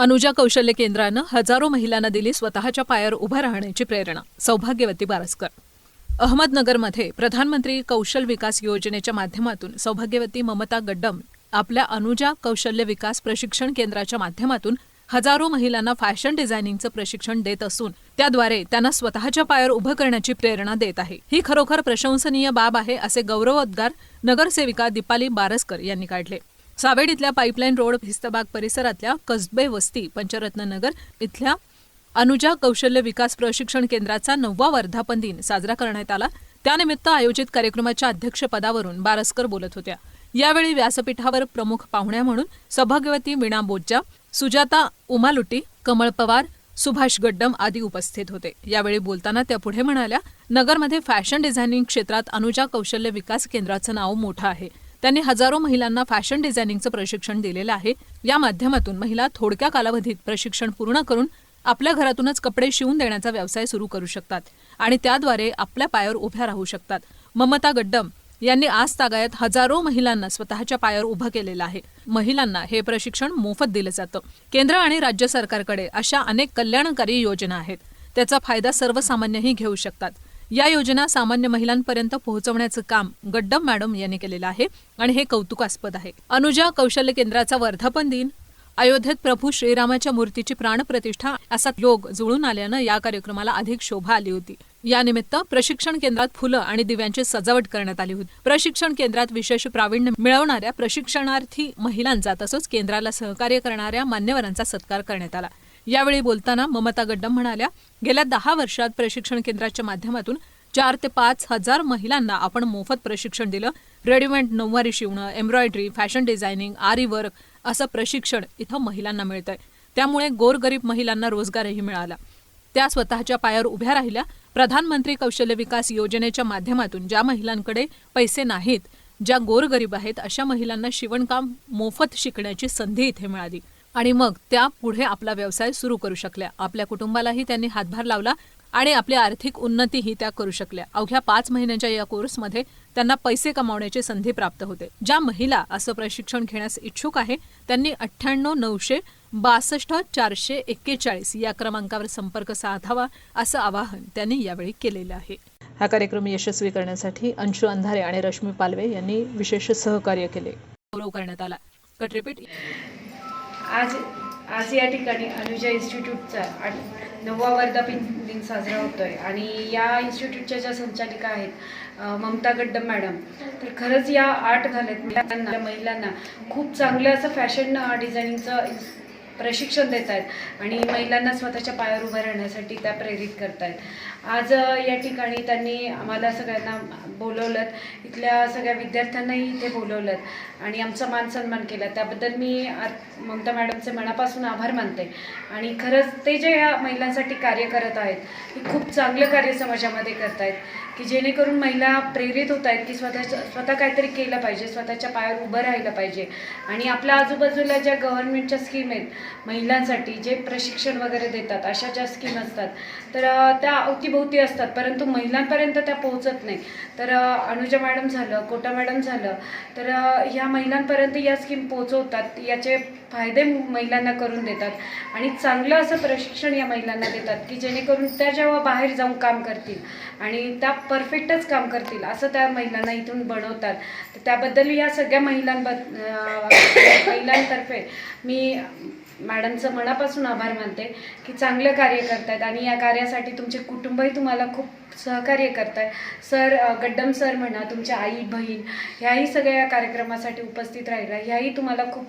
अनुजा कौशल्य केंद्रानं हजारो महिलांना दिली स्वतःच्या पायावर उभं राहण्याची प्रेरणा. सौभाग्यवती बारसकर. अहमदनगरमध्ये प्रधानमंत्री कौशल विकास योजनेच्या माध्यमातून सौभाग्यवती ममता गड्डम आपल्या अनुजा कौशल्य विकास प्रशिक्षण केंद्राच्या माध्यमातून हजारो महिलांना फॅशन डिझायनिंगचं प्रशिक्षण देत असून त्याद्वारे त्यांना स्वतःच्या पायावर उभं करण्याची प्रेरणा देत आहे. ही खरोखर प्रशंसनीय बाब आहे असे गौरवोद्गार नगरसेविका दीपाली बारसकर यांनी काढले. सावेड इथल्या पाईपलाईन रोड भिस्तबाग परिसरातल्या कसबे वस्ती पंचरत्न नगर इथल्या अनुजा कौशल्य विकास प्रशिक्षण केंद्राचा नववा वर्धापन दिन साजरा करण्यात आला. त्यानिमित्त आयोजित कार्यक्रमाच्या अध्यक्षपदावरून बारसकर बोलत होत्या. यावेळी व्यासपीठावर प्रमुख पाहुण्या म्हणून सभागवती वीणा बोज्जा सुजाता उमालुटी कमळ पवार सुभाष गड्डम आदी उपस्थित होते. यावेळी बोलताना त्या पुढे म्हणाल्या नगरमध्ये फॅशन डिझायनिंग क्षेत्रात अनुजा कौशल्य विकास केंद्राचं नाव मोठं आहे. त्यांनी हजारो महिलांना फॅशन डिझायनिंगचं प्रशिक्षण दिलेलं आहे. या माध्यमातून महिला थोडक्या कालावधीत प्रशिक्षण पूर्ण करून आपल्या घरातूनच कपडे शिवून देण्याचा व्यवसाय सुरू करू शकतात आणि त्याद्वारे आपल्या पायावर उभ्या राहू शकतात. ममता गड्डम यांनी आज तागायत हजारो महिलांना स्वतःच्या पायावर उभं केलेलं आहे. महिलांना हे प्रशिक्षण मोफत दिलं जातं. केंद्र आणि राज्य सरकारकडे अशा अनेक कल्याणकारी योजना आहेत. त्याचा फायदा सर्वसामान्यही घेऊ शकतात. या योजना सामान्य महिलांपर्यंत पोहोचवण्याचं काम गड्डम मॅडम यांनी केलेलं आहे आणि हे कौतुकास्पद आहे. अनुजा कौशल्य केंद्राचा वर्धापन दिन अयोध्येत प्रभू श्रीरामाच्या मूर्तीची प्राणप्रतिष्ठा असा योग जुळून आल्यानं या कार्यक्रमाला अधिक शोभा आली होती. यानिमित्त प्रशिक्षण केंद्रात फुलं आणि दिव्यांची सजावट करण्यात आली होती. प्रशिक्षण केंद्रात विशेष प्रावीण्य मिळवणाऱ्या प्रशिक्षणार्थी महिलांचा तसंच केंद्राला सहकार्य करणाऱ्या मान्यवरांचा सत्कार करण्यात आला. यावेळी बोलताना ममता गड्डम म्हणाल्या गेल्या दहा वर्षात प्रशिक्षण केंद्राच्या माध्यमातून चार ते पाच हजार महिलांना आपण मोफत प्रशिक्षण दिलं. रेडीमेड नऊवारी शिवणं embroidery fashion designing aari work असं प्रशिक्षण इथं महिलांना मिळतंय. त्यामुळे गोरगरीब महिलांना रोजगारही मिळाला. त्या स्वतःच्या पायावर उभ्या राहिल्या. प्रधानमंत्री कौशल्य विकास योजनेच्या माध्यमातून ज्या महिलांकडे पैसे नाहीत ज्या गोरगरीब आहेत अशा महिलांना शिवणकाम मोफत शिकण्याची संधी इथे मिळाली. आणि मग त्या पुढे आपला व्यवसाय सुरू करू शकल्या. आपल्या कुटुंबालाही त्यांनी हातभार लावला आणि आपली आर्थिक उन्नतीही त्या करू शकल्या. अवघ्या पाच महिन्यांच्या या कोर्समध्ये त्यांना पैसे कमावण्याची संधी प्राप्त होते. ज्या महिला असं प्रशिक्षण घेण्यास इच्छुक आहे त्यांनी अठ्ठ्याण्णव नऊशे बासष्ट चारशे एक्केचाळीस या क्रमांकावर संपर्क साधावा असं आवाहन त्यांनी यावेळी केलेलं आहे. हा कार्यक्रम यशस्वी करण्यासाठी अंशु अंधारे आणि रश्मी पालवे यांनी विशेष सहकार्य केले. गौरव करण्यात आला. कट रिपीट आज आज या ठिकाणी अनुजा इन्स्टिट्यूटचा आठ नववा वर्धापन दिन साजरा होतो आहे आणि या इन्स्टिट्यूटच्या ज्या संचालिका आहेत ममता गड्डम मॅडम तर खरंच या आर्ट घालत महिलांना महिलांना खूप चांगलं असं फॅशन डिझायनिंगचं प्रशिक्षण देत आहेत आणि महिलांना स्वतःच्या पायावर उभं राहण्यासाठी त्या प्रेरित करत आहेत आज या ठिकाणी त्यांनी आम्हाला सगळ्यांना बोलवलं. इथल्या सगळ्या विद्यार्थ्यांनाही इथे बोलवलं आणि आमचा मान सन्मान केला. त्याबद्दल मी ममता मॅडमचे मनापासून आभार मानते. आणि खरंच ते जे ह्या महिलांसाठी कार्य करत आहेत हे खूप चांगलं कार्य समाजामध्ये करत आहेत की जेणेकरून महिला प्रेरित होत आहेत की स्वतःच्या स्वतः काहीतरी केलं पाहिजे स्वतःच्या पायावर उभं राहिलं पाहिजे. आणि आपल्या आजूबाजूला ज्या गव्हर्नमेंटच्या स्कीम आहेत महिलांसाठी जे प्रशिक्षण वगैरे देतात अशा ज्या स्कीम असतात तर त्या अवतीभोवती असतात. परंतु महिलांपर्यंत त्या पोहोचत नाही. तर अनुजा मॅडम झालं कोटा मॅडम झालं तर ह्या महिलांपर्यंत या स्कीम पोहोचवतात. याचे फायदे महिलांना करून देतात. आणि चांगलं असं प्रशिक्षण या महिलांना देतात की जेणेकरून त्या जेव्हा बाहेर जाऊन काम करतील आणि त्या परफेक्टच काम करतील. असं त्या महिलांना इथून बनवतात. तर त्याबद्दल या सगळ्या महिलांब महिलांतर्फे मी मॅडमचं मनापासून आभार मानते की चांगलं कार्य करतायत आणि या कार्यासाठी तुमचे कुटुंबही तुम्हाला खूप सहकार्य करताय. सर गड्डम सर म्हणा तुमच्या आई बहीण ह्याही सगळ्या या कार्यक्रमासाठी उपस्थित राहिल्या ह्याही तुम्हाला खूप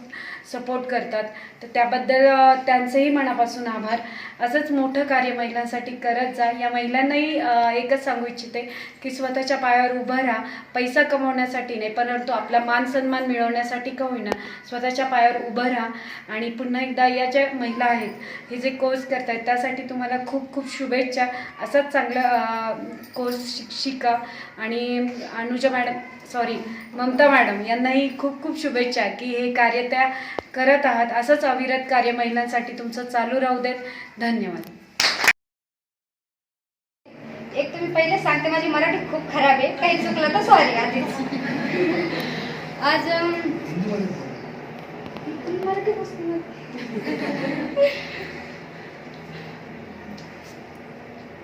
सपोर्ट करतात. तर त्याबद्दल त्यांचेही मनापासून आभार. असंच मोठं कार्य महिलांसाठी करत जा. या महिलांनाही एकच सांगू इच्छिते की स्वतःच्या पायावर उभं राहा. पैसा कमवण्यासाठी नाही परंतु आपला मान सन्मान मिळवण्यासाठी का होईना स्वतःच्या पायावर उभं राहा. आणि पुन्हा एकदा या ज्या महिला आहेत हे जे कोर्स करतायत त्यासाठी तुम्हाला खूप खूप शुभेच्छा. असंच चांगलं कोर्स शिका. आणि Anuja madam sorry Mamata madam यांनाही खूप खूप शुभेच्छा की हे कार्य त्या करत आहात. असंच अविरत कार्य महिलांसाठी तुमचं चालू राहू देत. धन्यवाद. एक तर मी पहिले सांगते माझी मराठी खूप खराब आहे. काही चुकलं तर सॉरी आधीच. आज मराठी.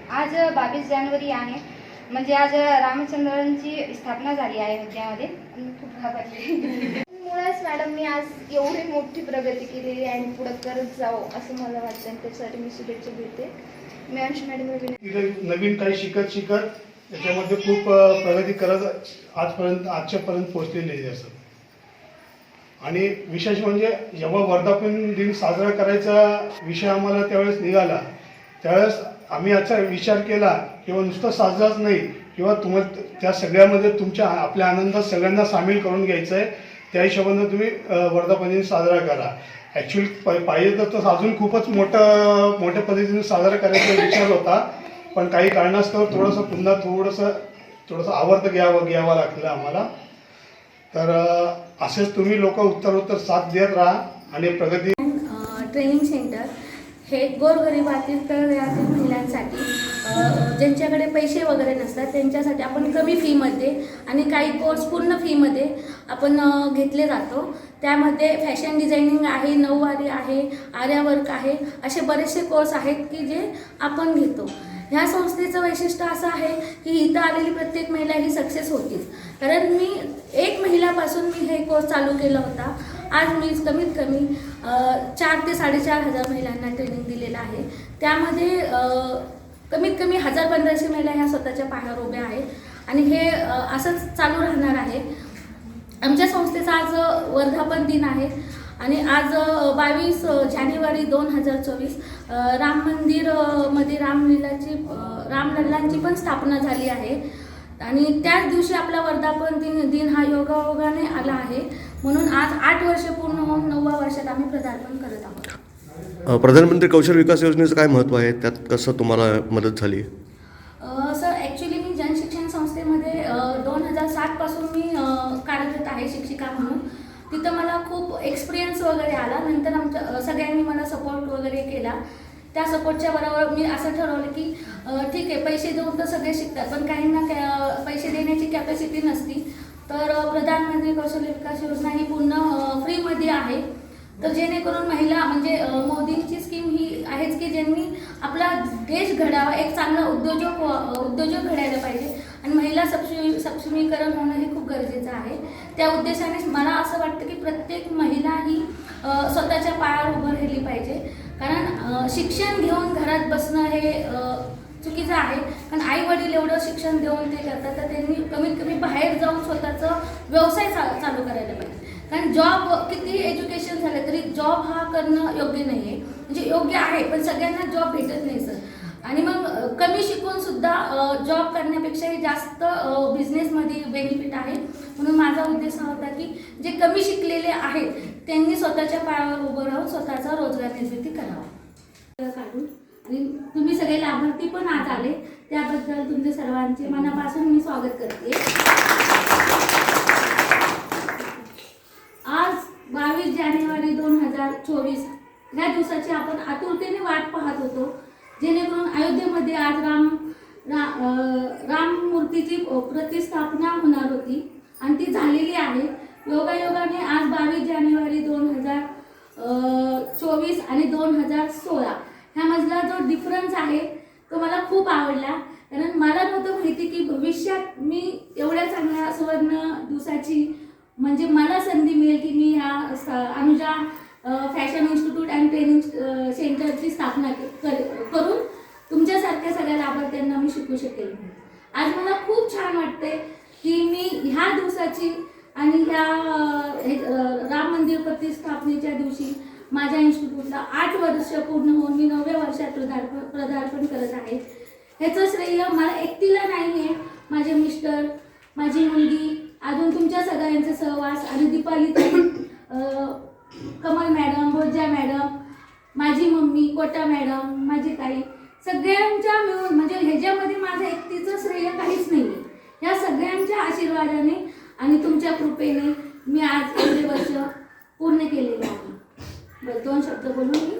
आज बावीस जानेवारी आहे. म्हणजे आज रामचंद्रांची स्थापना झाली आहे आणि खूप घाबरले. मुळात मॅडम मी आज एवढी मोठी प्रगती केलेली आहे आणि पुढं करत जाऊ असं मला वाटतं. आणि त्याच्यासाठी मी शुभेच्छा देते. मी अंश मॅडम नवीन काही शिकत शिकत त्याच्यामध्ये खूप प्रगती करत आजपर्यंत आजच्यापर्यंत पोहोचलेली आहे असं. आणि विशेष म्हणजे जेव्हा वर्धापन दिन साजरा करायचा विषय आम्हाला त्यावेळेस निघाला त्यावेळेस आम्ही याचा विचार केला किंवा नुसतं साजराच नाही किंवा तुम्हाला त्या सगळ्यामध्ये तुमच्या आपल्या आनंदात सगळ्यांना सामील करून घ्यायचं आहे त्या हिशोबानं तुम्ही अ, साजरा करा. ॲक्च्युली पाहिजे तर तो अजून खूपच मोठं मोठ्या पद्धतीने साजरा करायचा विचार होता. पण काही कारणास्तव थोडंसं पुन्हा थोडंसं थोडंसं आवर्त घ्यावं घ्यावं लागलं आम्हाला. तर असेच तुम्ही लोक उत्तर उत्तर साथ देत राहा आणि प्रगती ट्रेनिंग हे गोरगरिबातील तळव्यातील महिलांसाठी. ज्यांच्याकडे पैसे वगैरे नसतात त्यांच्यासाठी आपण कमी फीमध्ये आणि काही कोर्स पूर्ण फीमध्ये आपण घेतले जातो. त्यामध्ये फॅशन डिझायनिंग आहे नऊवारी आहे आर्यावर्क आहे असे बरेचसे कोर्स आहेत की जे आपण घेतो. ह्या संस्थेचं वैशिष्ट्य असं आहे की इथं आलेली प्रत्येक महिला ही सक्सेस होतीच. कारण मी एक महिलापासून मी हे कोर्स चालू केला होता. आज मी कमीत कमी चार ते साडेचार हजार महिलांना ट्रेनिंग दिलेलं आहे. त्यामध्ये कमीत कमी हजार पंधराशे महिला ह्या स्वतःच्या पायावर उभ्या आहेत. आणि हे असंच चालू राहणार आहे. आमच्या संस्थेचा आज वर्धापन दिन आहे. आणि आज बावीस जानेवारी दोन हजार चोवीस राम मंदिरमध्ये रामलीलाची रामलल्लांची पण स्थापना झाली आहे. आणि त्याच दिवशी आपला वर्धापन दिन दिन हा योगायोगाने आला आहे. म्हणून आज आठ वर्ष पूर्ण होऊन नवव्या वर्षात आम्ही पदार्पण करत आहोत. प्रधानमंत्री कौशल विकास योजनेचं काय महत्त्व आहे? त्यात कसं तुम्हाला मदत झाली? सर ॲक्च्युली मी जनशिक्षण संस्थेमध्ये दोन हजार सातपासून मी कार्यरत आहे शिक्षिका म्हणून. तिथं मला खूप एक्सपिरियन्स वगैरे आला. नंतर आमच्या सगळ्यांनी मला सपोर्ट वगैरे केला. त्या सपोर्टच्या बरोबर मी असं ठरवलं की ठीक आहे पैसे देऊन तर सगळे शिकतात पण काहींना कॅ पैसे देण्याची कॅपॅसिटी नसती. तर प्रधानमंत्री कौशल्य विकास योजना ही पूर्ण फ्रीमध्ये आहे. तर जेणेकरून महिला म्हणजे मोदींची स्कीम ही आहेच की ज्यांनी आपला देश घडावा एक चांगला उद्योजक उद्योजक घडायला पाहिजे. आणि महिला सक्षमी सक्षमीकरण होणं हे खूप गरजेचं आहे. त्या उद्देशाने मला असं वाटतं की प्रत्येक महिला ही स्वतःच्या पायावर उभं राहिली पाहिजे. कारण शिक्षण घेऊन घरात बसणं हे चुकीचं आहे. कारण आई वडील एवढं शिक्षण देऊन ते करतात तर त्यांनी कमीत कमी बाहेर जाऊन स्वतःचा व्यवसाय चा चालू करायला पाहिजे. कारण जॉब किती एज्युकेशन झालं तरी जॉब हा करणं योग्य नाही आहे म्हणजे योग्य आहे पण सगळ्यांना जॉब भेटत नाही सर आणि मग कमी शिकून सुद्धा जॉब करण्यापेक्षाही जास्त बिझनेसमध्ये बेनिफिट आहे. म्हणून माझा उद्देश हा होता की जे कमी शिकलेले आहेत त्यांनी स्वतःच्या पायावर उभं राहून स्वतःचा रोजगार निर्मिती करावा काढून आणि तुम्ही सगळे लाभार्थी पण आज आले. त्याबद्दल तुमचे सर्वांचे मनापासून मी स्वागत करते. आज बावीस जानेवारी दोन हजार चोवीस ह्या दिवसाची आपण आतुरतेने वाट पाहत होतो. जेणेकरून अयोध्येमध्ये आज राम रा राम मूर्तीची प्रतिस्थापना होणार होती आणि ती झालेली आहे. योगायोगाने आज बावीस जानेवारी दोन हजार चोवीस आणि दोन हजार सोळा. ह्यामधला जो डिफरन्स आहे तो मला खूप आवडला. कारण मला नव्हतं माहिती की भविष्यात मी एवढ्या चांगल्या सुवर्ण दिवसाची म्हणजे मला संधी मिळेल की मी ह्या Anuja fashion institute and training सेंटरची स्थापना कर- करून तुमच्यासारख्या सगळ्या लाभार्थ्यांना मी शिकू शकेल. आज मला खूप छान वाटते की मी ह्या दिवसाची आणि ह्या हे, राम मंदिर प्रतिष्ठापनेच्या दिवशी माझ्या इन्स्टिट्यूटला आठ वर्ष पूर्ण होऊन मी नवव्या वर्षात पदार्पण पदार्पण करत आहे. ह्याचं श्रेय मला एकटीला नाही आहे माझे मिस्टर माझी मुलगी अजून तुमच्या सगळ्यांचा सहवास आणि दीपाली कमल मॅडम बोजा मॅडम माझी मम्मी कोटा मॅडम माझी ताई सगळ्यांच्या मिळून म्हणजे ह्याच्यामध्ये माझं एकटीचं श्रेय काहीच नाही आहे ह्या सगळ्यांच्या आशीर्वादाने आणि तुमच्या कृपेने मी आज एवढे वर्ष पूर्ण केलेलं आहे. दोन शब्द बोलून मी संपते.